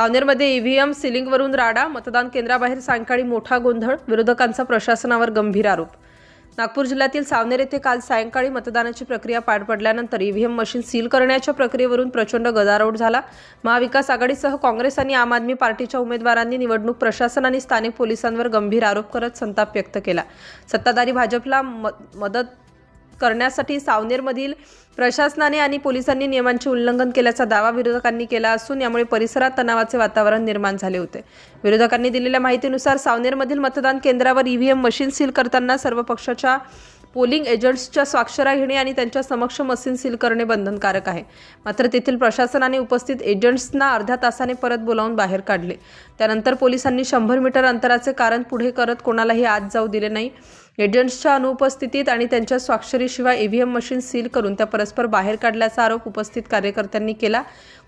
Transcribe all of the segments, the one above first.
सावनेरमध्ये EVM सिलिंगवरून राडा मतदान केंद्राबाहेर सायंकाळी मोठा गोंधळ विरोधकांचा प्रशासनावर गंभीर आरोप. नागपूर जिल्ह्यातील सावनेर येथे काल सायंकाळी मतदानाची प्रक्रिया पार पडल्यानंतर ईव्हीएम मशीन सील करण्याच्या प्रक्रियेवरून प्रचंड गदारोळ झाला. महाविकास आघाडीसह काँग्रेस आणि आम आदमी पार्टीच्या उमेदवारांनी निवडणूक प्रशासन आणि स्थानिक पोलिसांवर गंभीर आरोप करत संताप व्यक्त केला. सत्ताधारी भाजपला म- मदत करण्यासाठी सावनेरमधील प्रशासनाने आणि पोलिसांनी नियमांचे उल्लंघन केल्याचा दावा विरोधकांनी केला असून यामुळे परिसरात तणावाचे वातावरण निर्माण झाले होते. विरोधकांनी दिलेल्या माहितीनुसार सावनेरमधील मतदान केंद्रावर ईव्हीएम मशीन सील करताना सर्व पक्षाच्या पोलिंग एजंट्सच्या स्वाक्षऱ्या घेणे आणि त्यांच्या समक्ष मशीन सील करणे बंधनकारक आहे. मात्र तेथील प्रशासनाने उपस्थित एजंट्सना अर्ध्या तासाने परत बोलावून बाहेर काढले. त्यानंतर पोलिसांनी शंभर मीटर अंतराचे कारण पुढे करत कोणालाही आत जाऊ दिले नाही. एजंट्सच्या अनुपस्थितीत आणि त्यांच्या स्वाक्षरीशिवाय ईव्हीएम मशीन सील करून त्या परस्पर बाहेर काढल्याचा आरोप उपस्थित कार्यकर्त्यांनी केला.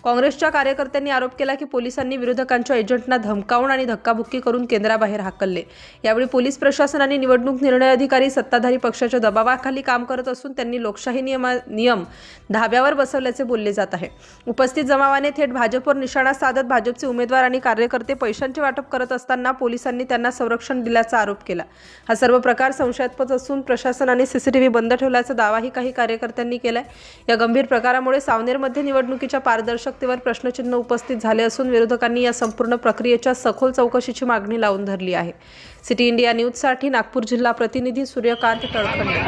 काँग्रेसच्या कार्यकर्त्यांनी आरोप केला की पोलिसांनी विरोधकांच्या एजंटना धमकावून आणि धक्काबुक्की करून केंद्राबाहेर हाकलले. यावेळी पोलीस प्रशासन आणि निवडणूक निर्णय अधिकारी सत्ताधारी पक्षाच्या दबावाखाली काम करत असून त्यांनी लोकशाही नियमा नियम धाब्यावर बसवल्याचे बोलले जात आहे. उपस्थित जमावाने थेट भाजपवर निशाणा साधत भाजपचे उमेदवार आणि कार्यकर्ते पैशांचे वाटप करत असताना पोलिसांनी त्यांना संरक्षण दिल्याचा आरोप केला. हा सर्व प्रकार संशयास्पद असून प्रशासनाने सीसीटीव्ही बंद ठेवल्याचा दावाही काही कार्यकर्त्यांनी केलाय. या गंभीर प्रकारामुळे सावनेरमध्ये निवडणुकीच्या पारदर्शक पारदर्शकतेवर प्रश्नचिन्ह उपस्थित झाले असून विरोधकांनी या संपूर्ण प्रक्रियेच्या सखोल चौकशीची मागणी लावून धरली आहे. सिटी इंडिया न्यूजसाठी नागपूर जिल्हा प्रतिनिधी सूर्यकांत तळखंडे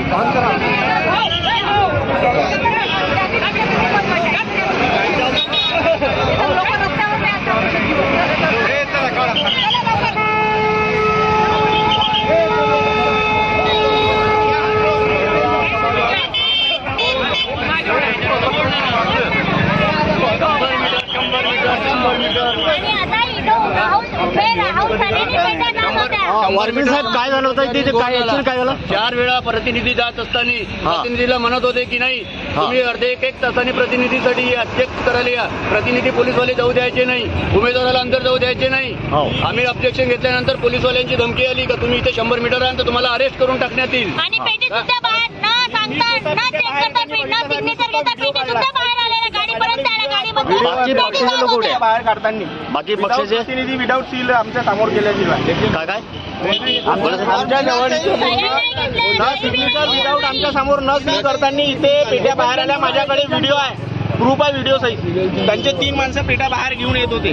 आणि आता इथं हाऊस उभे राहून सगळ्यांनी पेट्या काम साहेब काय झालं होतं? तिथे काय काय झालं? चार वेळा प्रतिनिधी जात असताना प्रतिनिधीला म्हणत होते की नाही तुम्ही अर्धे एक एक तासाने प्रतिनिधीसाठी या चेक करायला या. प्रतिनिधी पोलीसवाले जाऊ द्यायचे नाही. उमेदवाराला अंदर जाऊ द्यायचे नाही. हो. आम्ही ऑब्जेक्शन घेतल्यानंतर पोलीसवाल्यांची धमकी आली का तुम्ही इथे शंभर मीटर आहे तर तुम्हाला अरेस्ट करून टाकण्यात येईल. आणि पेटी सुद्धा बाहेर न सांगता न चेक करता न सिग्नेचर घेता पेटी सुद्धा बाहेर बाकी पक्षाचे लोक होत्या. कुठे? बाहेर काढताना. बाकी पक्षाचे? प्रतिनिधी विदाऊट सील आमच्यासमोर गेल्याशिवाय काय काय. आमच्या जवळ न सिग्नेचर विदाऊट आमच्यासमोर न सील करताना इथे पेट्या बाहेर आल्या. माझ्याकडे व्हिडिओ आहे. प्रूफ आहे व्हिडिओ सहित त्यांचे तीन माणसं पेट्या बाहेर घेऊन येत होते.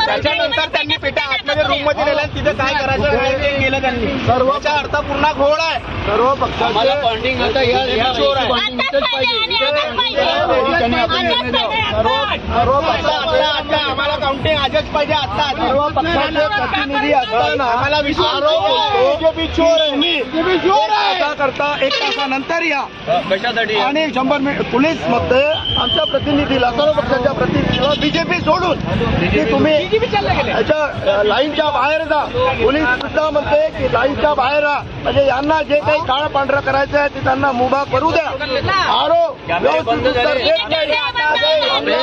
त्याच्यानंतर त्यांनी पेट्या आतमध्ये रूममध्ये नेल्या आणि तिथे काय करायचं आहे? ते केलं त्यांनी. सर्वचा अर्थ पूर्ण घोळ आहे. सर्व पक्षाचे बॉन्डिंग पाहिजे. आम्हाला काउंटिंग आजच पाहिजे आता. सर्व पक्षाचे प्रतिनिधी असताना आम्हाला विश्वास बीजेपी चोर आहे. बीजेपी चोर आहे. असा करता एक तासानंतर या. कशासाठी? आणि शंभर मिनिट पोलीसमध्ये आमच्या प्रतिनिधीला सर्व पक्षाच्या प्रतिनिधीला बीजेपी सोडून. की तुम्ही याच्या लाईनच्या बाहेर जा. पोलीस सुद्धा म्हणते की लाईनच्या बाहेर राहा म्हणजे यांना जे काही काळ पांढरं करायचं आहे ते त्यांना मुभा करू द्या. आरो कॅमेरे बंद व्यवस्थित उत्तर. देत नाही.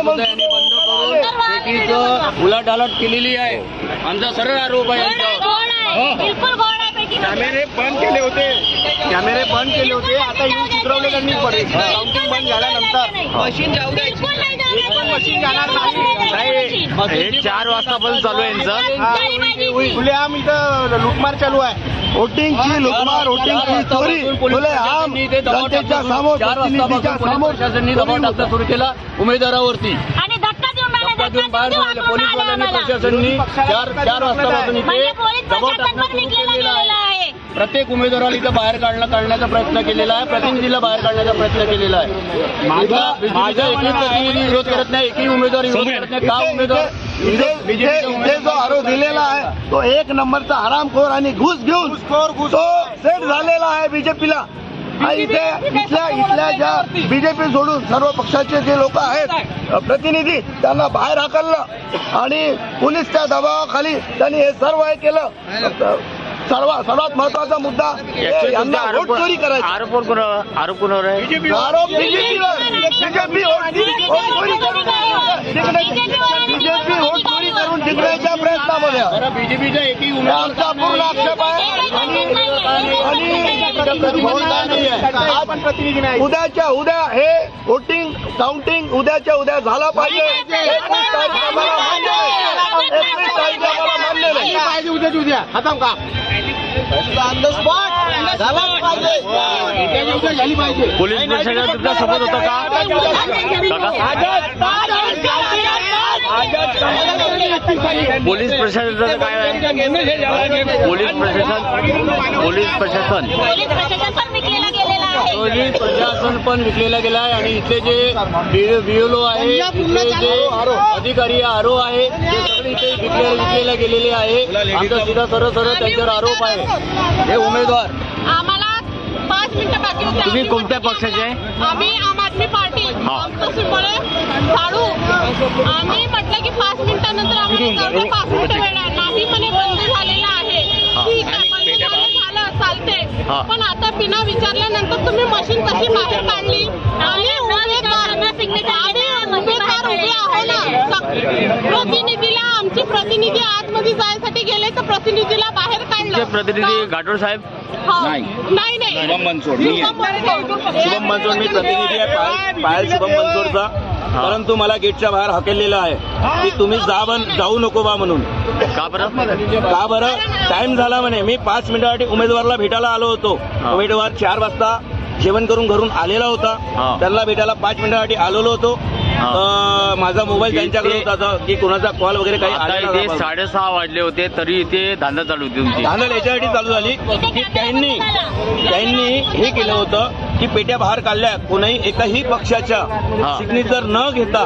मध्ये बंद उलाढालट केलेली आहे आमचा सरळ आरोप आहे कॅमेरे बंद केले होते? कॅमेरे बंद केले होते? आता येऊन सुधरवले त्यांनी पडेल काउंटिंग बंद झाल्यानंतर मशीन जाऊ. मशीन जाणार नाही. हे चार वाजतापासून चालू आहे यांचं हा, खुलेआम इथं लुटमार चालू आहे वोटिंगची लुटमार वोटिंगची चोरी। खुलेआम जनतेच्या समोर चार प्रतिनिधीच्या समोर प्रशासनाने दबाव टाकणं सुरू केला उमेदवारावरती. देऊन बाहेर पोलीसवाल्यांनी. प्रशासनाने चार चार वाजतापासून म्हणजे इथे दबाव टाकणं सुरू केलेला आहे. प्रत्येक उमेदवाराला इथं बाहेर काढणं काढण्याचा प्रयत्न केलेला आहे. प्रतिनिधीला बाहेर काढण्याचा प्रयत्न केलेला आहे. माझा माझा एकही प्रतिनिधी विरोध करत नाही एकही उमेदवार विरोध करत नाही का उमेदवार इथे जो आरोप दिलेला आहे तो एक नंबरचा हरामखोर आणि घुस घेऊन तो सेट झालेला आहे बीजेपीला. इथे इथल्या इथल्या ज्या बीजेपी सोडून सर्व पक्षाचे जे लोक आहेत प्रतिनिधी त्यांना बाहेर हाकललं आणि पोलीसच्या दबावाखाली त्यांनी हे सर्व हे केलं. सर्व सर्वात महत्त्वाचा मुद्दा यांना वोट चोरी करायची. आरोप आरोप कोण आरोप कोणावर आहे? आरोप बीजेपीवर. बीजेपी बीजेपी वोट चोरी करून जिंकण्याचा प्रयत्न महोदय जरा बीजेपीच्या एकही आमचा पूर्ण आक्षेप आहे. आणि उद्याच्या उद्या हे वोटिंग काउंटिंग उद्याच्या उद्या झालं पाहिजे. एकवीस तारीख आम्हाला मान्य नाही. एकवीस तारीख आम्हाला मान्य नाही. उद्याची उद्या. खतम का? झालाच पाहिजे. झाली पाहिजे. पोलीस प्रशासन सोबत होतं का? काका? पोलीस प्रशासनाचं काय आहे? पोलीस प्रशासन पोलीस प्रशासन. पोलीस प्रशासन पण विकलेला गेलेला आहे. पोलीस प्रशासन पण विकलेला गेला आहे आणि इथले जे बीएलओ आहे इथले जे अधिकारी आरो आहे ते सगळे इथे विकले विकलेला गेलेले आहे. आमचा सीधा सरळ सरळ त्यांच्यावर आरोप आहे. हे उमेदवार. आम्हाला पाच मिनिटं बाकी होते. तुम्ही कोणत्या पक्षाचे. आम्ही आम आदमी पार्टी. हा. झाडू. आम्ही म्हटलं की पाच मिनिटानंतर आम्हाला पाच मिनिटं आहे. नाही म्हणे बंद झालेलं आहे. हा. ठीक आहे. बंद झालं झालं चालते. पण आता बिना विचारल्यानंतर तुम्ही मशीन कशी बाहेर काढली? आम्ही उभे आहो ना? प्रतिनिधीला आमचे प्रतिनिधी आतमध्ये जायसाठी गेले तर प्रतिनिधीला बाहेर काढलं. प्रतिनिधी गाठोड साहेब? हो. नाही. नाही शुभम मनसोड. मी प्रतिनिधी आहे. पायल शुभम मनसोडचा. परंतु मला गेटच्या बाहेर हकेललेलं आहे की तुम्ही जा जाऊ नको बा म्हणून. का बरं? का बरं? टाइम झाला म्हणे. मी पाच मिनिटासाठी उमेदवाराला भेटायला आलो होतो. उमेदवार चार वाजता जेवण करून घरून आलेला. होता. त्यांना भेटायला पाच मिनिटासाठी आलेलो होतो. माझा मोबाईल त्यांच्याकडे होता की कोणाचा कॉल वगैरे काही. साडेसहा वाजले होते तरी इथे धांदा चालू होती धांदल याच्यासाठी चालू झाली. की त्यांनी त्यांनी हे केलं होतं. की पेट्या बाहेर काढल्या कोणाही एकाही पक्षाच्या हा. सिग्नेचर न घेता.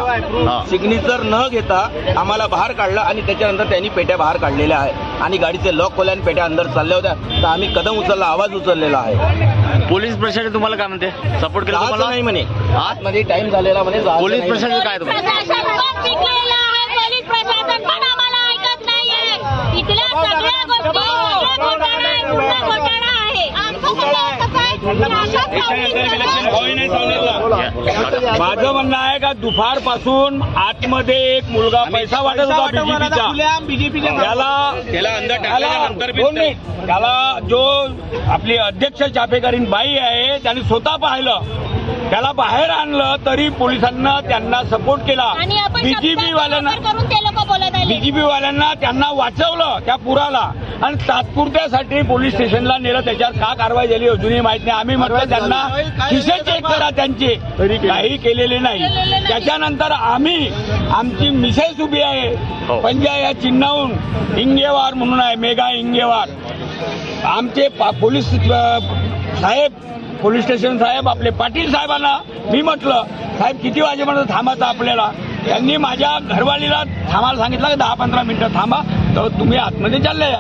सिग्नेचर न घेता आम्हाला बाहेर काढलं आणि त्याच्यानंतर त्यांनी पेट्या बाहेर काढलेल्या आहे आणि गाडीचे लॉक खोल्या आणि पेट्या अंदर चालल्या होत्या तर आम्ही कदम उचलला आवाज उचललेला आहे पोलीस प्रशासन तुम्हाला काय म्हणते सपोर्ट केला नाही म्हणे? आतमध्ये टाइम झालेला म्हणे पोलीस. प्रशासन काय तुम्हाला प्रशासन पण विकलेलं आहे पोलीस प्रशासन पण आम्हाला ऐकत नाहीये इथल्या सगळ्या गोष्टी सगळ्या घोटाळा आहे, पूर्ण घोटाळा आहे आमचं म्हणणं एकच आहे की अशाच काका. माझं म्हणणं आहे का दुपारपासून आतमध्ये एक मुलगा पैसा वाटत होता बीजेपीचा त्याला त्याला दोन मिनिट. त्याला जो आपली अध्यक्ष चाफेकरीन बाई आहे त्यांनी स्वतः पाहिलं. त्याला बाहेर आणलं तरी पोलिसांना त्यांना सपोर्ट केला. बीजेपी वाल्यांना बीजेपी वाल्यांना त्यांना वाचवलं त्या पुराला. आणि तात्पुरत्यासाठी पोलीस स्टेशनला नेलं. त्याच्यावर का कारवाई झाली अजूनही माहीत नाही. आम्ही म्हटलं त्यांना खिसे चेक करा त्यांचे. काही केलेले नाही. त्याच्यानंतर आम्ही आमची मिसेस उभी हो. आहे पंजा या चिन्हाहून इंगेवार म्हणून आहे. मेघा इंगेवार. आमचे पा- पोलीस साहेब पोलीस स्टेशन साहेब आपले पाटील साहेबांना मी म्हटलं साहेब किती वाजेपर्यंत थांबायचं आपल्याला? त्यांनी माझ्या घरवालीला थांबायला सांगितलं की दहा पंधरा मिनिटं थांबा तर तुम्ही आतमध्ये चालले